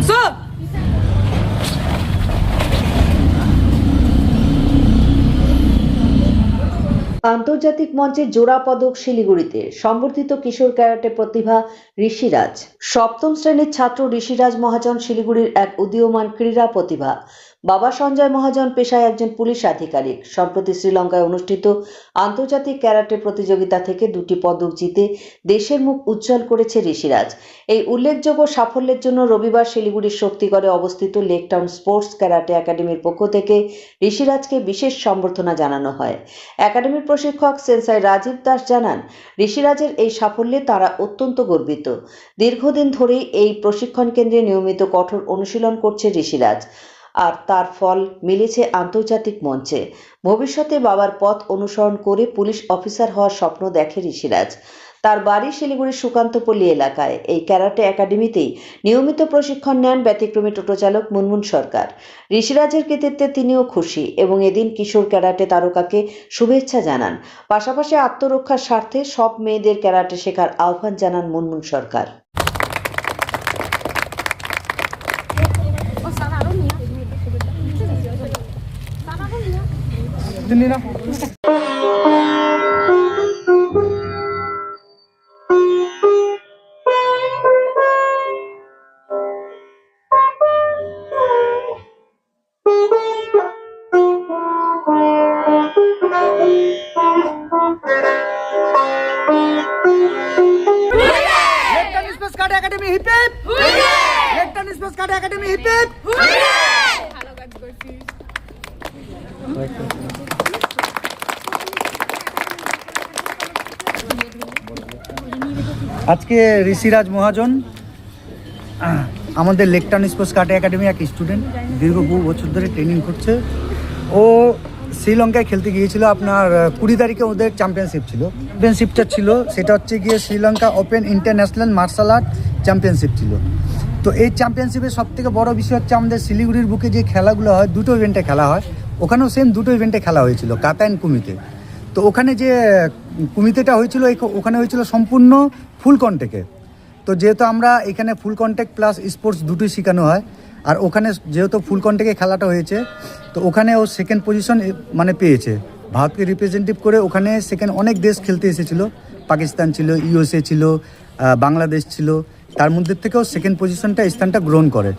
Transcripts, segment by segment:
শামসু আন্তর্জাতিক মঞ্চে জোড়া পদক শিলিগুড়িতে। সম্বর্ধিত কিশোর ক্যারাটে প্রতিভা ঋষিরাজ। সপ্তম শ্রেণির ছাত্র ঋষিরাজ মহাজন শিলিগুড়ির এক উদীয়মান ক্রীড়া প্রতিভা। বাবা সঞ্জয় মহাজন পেশায় একজন পুলিশ আধিকারিক। সম্প্রতি শ্রীলঙ্কায় অনুষ্ঠিত আন্তর্জাতিক ক্যারাটে প্রতিযোগিতা থেকে দুটি পদক জিতে দেশের মুখ উজ্জ্বল করেছে ঋষিরাজ। এই উল্লেখযোগ্য সাফল্যের জন্য রবিবার শিলিগুড়ির শক্তিগড়ে অবস্থিত লেকটাউন স্পোর্টস ক্যারাটে একাডেমির পক্ষ থেকে ঋষিরাজকে বিশেষ সম্বর্ধনা জানানো হয়। একাডেমির প্রশিক্ষক সেন্সাই রাজীব দাস জানান, ঋষিরাজের এই সাফল্যে তারা অত্যন্ত গর্বিত। দীর্ঘদিন ধরেই এই প্রশিক্ষণ কেন্দ্রে নিয়মিত কঠোর অনুশীলন করছে ঋষিরাজ। আর তার ফল মিলেছে আন্তর্জাতিক মঞ্চে। ভবিষ্যতে বাবার পথ অনুসরণ করে পুলিশ অফিসার হওয়ার স্বপ্ন দেখে ঋষিরাজ। তার বাড়ি শিলিগুড়ির সুকান্তপল্লী এলাকায়। এই ক্যারাটে একাডেমিতেই নিয়মিত প্রশিক্ষণ নেন ব্যতিক্রমী টোটো চালক মুনমুন সরকার। ঋষিরাজের কৃতিত্বে তিনিও খুশি এবং এদিন কিশোর ক্যারাটে তারকাকে শুভেচ্ছা জানান। পাশাপাশি আত্মরক্ষার স্বার্থে সব মেয়েদের ক্যারাটে শেখার আহ্বান জানান মুনমুন সরকার। দিল্লি না? একাডেমি হিপ হিপ লেফটেন্ট স্পেস কার্ড একাডেমি হিপ হিপ আজকে ঋষিরাজ মহাজন, আমাদের লেকটান স্পোর্টস কার্টে একাডেমি এক স্টুডেন্ট দীর্ঘ বহু বছর ধরে ট্রেনিং করছে। ও শ্রীলঙ্কায় খেলতে গিয়েছিল আপনার কুড়ি তারিখে ওদের চ্যাম্পিয়নশিপ ছিল। চ্যাম্পিয়নশিপটা ছিল, সেটা হচ্ছে গিয়ে Sri Lanka open international martial art championship ছিল। তো এই চ্যাম্পিয়নশিপের সব থেকে বড় বিষয় হচ্ছে আমাদের শিলিগুড়ির বুকে যে খেলাগুলো হয়, দুটো ইভেন্টে খেলা হয়। ওখানেও সেম দুটো ইভেন্টে খেলা হয়েছিল কাতা অ্যান্ড কুমিতে তো ওখানে যে কুমিতেটা হয়েছিল ওখানে হয়েছিল সম্পূর্ণ ফুল কন্টেকে। তো যেহেতু আমরা এখানে ফুল কন্ট্যাক্ট প্লাস স্পোর্টস দুটোই শেখানো হয়, আর ওখানে যেহেতু ফুল কন্ট্যাক্টে খেলাটা হয়েছে, তো ওখানে ও সেকেন্ড পজিশন মানে পেয়েছে। ভারতকে রিপ্রেজেন্টেটিভ করে ওখানে সেকেন্ড অনেক দেশ খেলতে এসেছিল। পাকিস্তান ছিল ইউএসএ ছিল বাংলাদেশ ছিল। তার মধ্যে থেকেও সেকেন্ড পজিশনটা স্থানটা গ্রহণ করে।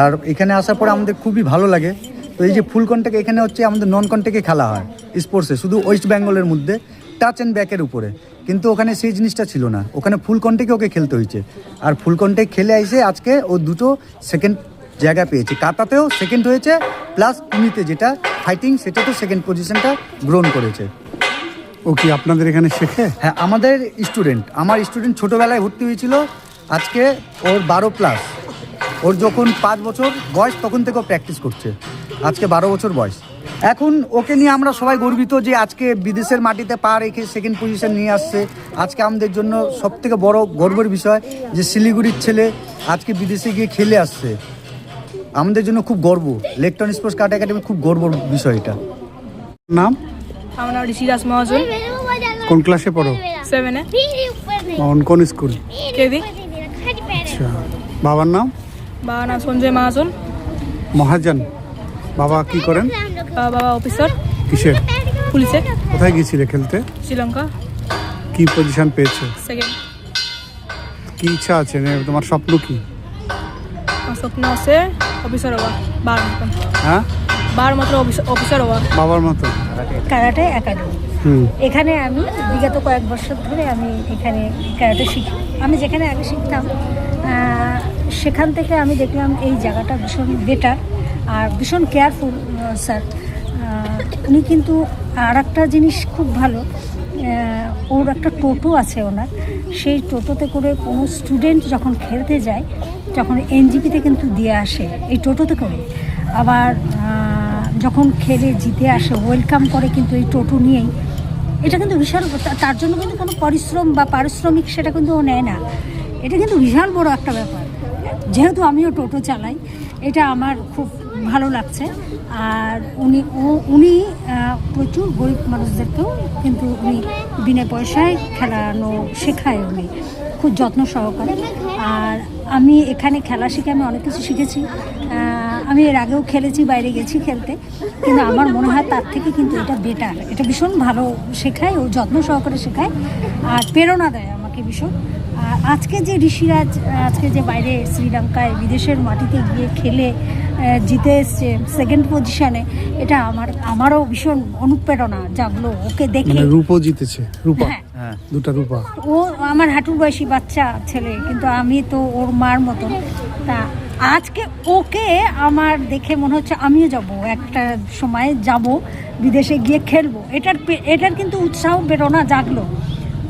আর এখানে আসার পরে আমাদের খুবই ভালো লাগে। তো এই যে ফুল কন্ট্যাক্ট এখানে হচ্ছে আমাদের নন কন্ট্যাক্টে খেলা হয়। স্পোর্টসে শুধু ওয়েস্ট বেঙ্গলের মধ্যে টাচ অ্যান্ড ব্যাকের উপরে। কিন্তু ওখানে সেই জিনিসটা ছিল না। ওখানে ফুল কন্টেকে ওকে খেলতে হয়েছে। আর ফুল কন্টেক খেলে এসে আজকে ও দুটো সেকেন্ড জায়গা পেয়েছে। কাতাতেও সেকেন্ড হয়েছে প্লাস কুমিতে যেটা ফাইটিং সেটাতেও সেকেন্ড পজিশনটা গ্রহণ করেছে। ও কি আপনাদের এখানে শেখে? হ্যাঁ আমাদের স্টুডেন্ট আমার স্টুডেন্ট ছোটোবেলায় ভর্তি হয়েছিল আজকে ওর বারো প্লাস ওর যখন পাঁচ বছর বয়স তখন থেকে ও প্র্যাকটিস করছে। আজকে বারো বছর বয়স। এখন ওকে নিয়ে আমরা সবাই গর্বিত যে আজকে বিদেশের মাটিতে পা রেখে সেকেন্ড পজিশন নিয়ে আসছে। আজকে আমাদের জন্য সব থেকে বড় গর্বের বিষয় যে শিলিগুড়ির ছেলে আজকে বিদেশে গিয়ে খেলে আসছে। আমাদের জন্য খুব গর্ব। লেকটন স্পোর্টস কার্ট একাডেমি খুব গর্বর বিষয় এটা। নাম? আমার নাম ঋষিরাজ মহাজন। কোন ক্লাসে পড়ো? সেভেনে কোন কোন স্কুল? আচ্ছা। বাবার নাম? বাবা নাম সঞ্জয় মহাজন। মহাজন। বাবা কি করেন? বাবা অফিসার। কিসের? পুলিশে। কোথায় গিয়েছিলে খেলতে? শ্রীলঙ্কা। কি পজিশন পেয়েছ? সেকেন্ড কি ইচ্ছা আছে? মানে তোমার স্বপ্ন কি? স্বপ্ন আছে অফিসার হওয়া বার মতন। হ্যাঁ? বার মাত্র অফিসার হওয়া বাবার মতো? ক্যারাটে একাডেমি এখানে আমি বিগত কয়েক বছর ধরে আমি এখানে ক্যারাটে শিখি। আমি যেখানে আগে শিখতাম সেখান থেকে আমি দেখলাম এই জায়গাটা ভীষণ বেটার আর ভীষণ কেয়ারফুল স্যার উনি কিন্তু আর একটা জিনিস খুব ভালো ওর একটা টোটো আছে ওনার। সেই টোটোতে করে কোনো স্টুডেন্ট যখন খেলতে যায়, তখন এনজিপিতে কিন্তু দিয়ে আসে এই টোটোতে করে। আবার যখন খেলে জিতে আসে ওয়েলকাম করে কিন্তু এই টোটো নিয়েই। এটা কিন্তু বিশাল তার জন্য কিন্তু কোনো পরিশ্রম বা পারিশ্রমিক সেটা কিন্তু ও নেয় না। এটা কিন্তু বিশাল বড় একটা ব্যাপার। যেহেতু আমিও টোটো চালাই, এটা আমার খুব ভালো লাগছে। আর উনি উনি প্রচুর গরিব মানুষদেরকেও কিন্তু উনি বিনা পয়সায় খেলানো শেখায় উনি, খুব যত্ন সহকারে। আর আমি এখানে খেলা শিখে আমি অনেক কিছু শিখেছি। আমি এর আগেও খেলেছি, বাইরে গেছি খেলতে। কিন্তু আমার মনে হয় তার থেকে কিন্তু এটা বেটার এটা ভীষণ ভালো শেখায়, ও যত্ন সহকারে শেখায়, আর প্রেরণা দেয় আমাকে ভীষণ। আর আজকে যে ঋষিরাজ, আজকে যে বাইরে শ্রীলঙ্কায় বিদেশের মাটিতে গিয়ে খেলে জিতে এসছে সেকেন্ড পজিশনে এটা আমার আমারও ভীষণ অনুপ্রেরণা জাগলো ওকে দেখে। মানে রূপও জিতেছে রূপা। হ্যাঁ। হ্যাঁ। দুটা রূপা। ও আমার হাঁটুর বয়সী বাচ্চা ছেলে কিন্তু আমি তো ওর মার মতো তা আজকে ওকে আমার দেখে মনে হচ্ছে আমিও যাব একটা সময় যাব বিদেশে গিয়ে খেলব। এটার এটার কিন্তু উৎসাহ প্রেরণা জাগলো।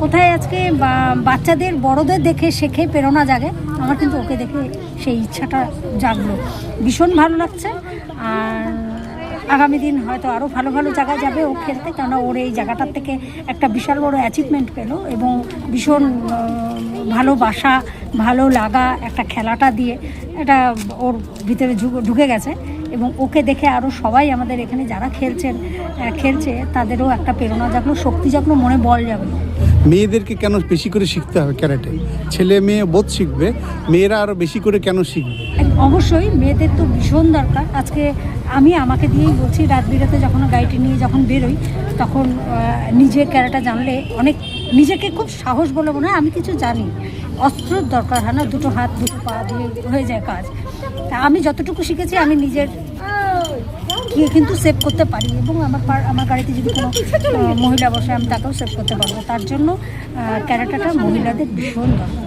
কোথায় আজকে? বাচ্চাদের, বড়দের দেখে শেখে, প্রেরণা জাগে। আমার কিন্তু ওকে দেখে সেই ইচ্ছাটা জাগলো। ভীষণ ভালো লাগছে। আর আগামী দিন হয়তো আরও ভালো ভালো জায়গায় যাবে ও খেলতে, কেননা ওর এই জায়গাটার থেকে একটা বিশাল বড় অ্যাচিভমেন্ট পেল এবং ভীষণ ভালোবাসা ভালো লাগা, একটা খেলাটা দিয়ে এটা ওর ভিতরে ঢুকে- গেছে। এবং ওকে দেখে আরও সবাই আমাদের এখানে যারা খেলছেন খেলছে, তাদেরও একটা প্রেরণা জাগলো, শক্তি জাগলো, মনে বল জাগলো। মেয়েদেরকে কেন বেশি করে শিখতে হবে ক্যারাটে? ছেলে মেয়ে বোধ শিখবে, মেয়েরা আরও বেশি করে কেন শিখবে? অবশ্যই মেয়েদের তো ভীষণ দরকার। আজকে আমি আমাকে দিয়েই বলছি, রাত বিরাতে যখন গাড়িটি নিয়ে যখন বেরোই, তখন নিজে ক্যারাটা জানলে অনেক, নিজেকে খুব সাহস বলে মনে হয়, আমি কিছু জানি। অস্ত্রর দরকার হয় না, দুটো হাত, দুটো পা দিয়ে হয়ে যায় কাজ। আমি যতটুকু শিখেছি, আমি নিজের গিয়ে কিন্তু সেভ করতে পারি এবং আমার আমার গাড়িতে যদি কোনো মহিলা বসে, আমি তাকেও সেভ করতে পারব। তার জন্য ক্যারাটাটা মহিলাদের ভীষণ দরকার।